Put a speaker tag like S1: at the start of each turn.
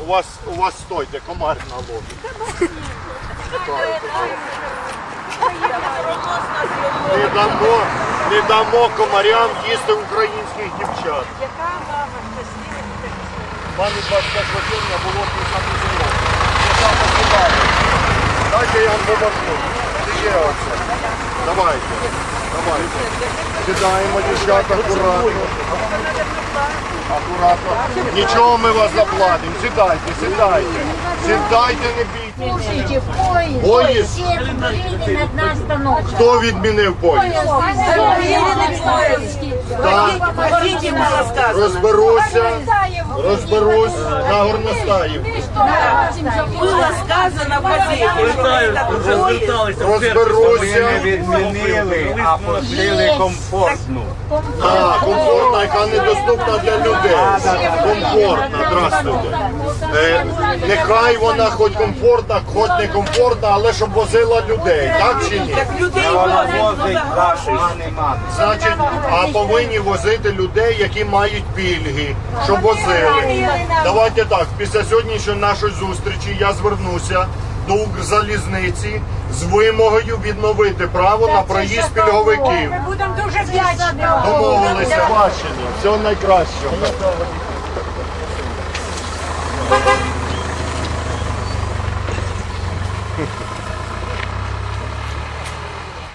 S1: У вас, у вас стойте, комар на наловить. Не дамо, не дамо комарям їсти українських дівчат.
S2: Яка мама щаслива
S1: Пані 25 червня було 50 зимов. Яка. Дайте я вам допоможу. Ще. Давайте. Давайте. Сідаємо, дівчата, акуратно. Акуратно. Нічого ми вас заплатимо. Сідайте, сідайте. Сідайте, не бійтесь.
S3: Слушайте, поезд.
S1: Поїзд.
S3: Всем приедет одна остановка.
S1: Хто відмінив поїзд? Так,
S2: Хотите, было сказано.
S1: розберуся, розберусь на горностаївку.
S2: Было сказано в газете, что этот поезд
S1: Розберуся.
S4: відмінили, а пустили комфортну.
S1: Так, комфортна, яка недоступна для людей. Комфортна, здравствуйте. Е, нехай вона хоч комфортна, хоч не комфортна, але щоб возила людей, так чи ні?
S2: Так людей
S4: Вона
S2: возить, ну
S4: возить
S2: за
S4: за
S2: гроші.
S4: мани мати.
S1: Значить, а повинні возити людей, які мають пільги, щоб возили. Давайте так. Після сьогоднішньої нашої зустрічі я звернуся до Укрзалізниці з вимогою відновити право на проїзд пільговиків.
S3: Ми будемо дуже вдячні.
S1: Домовилися бачення. Всього найкращого.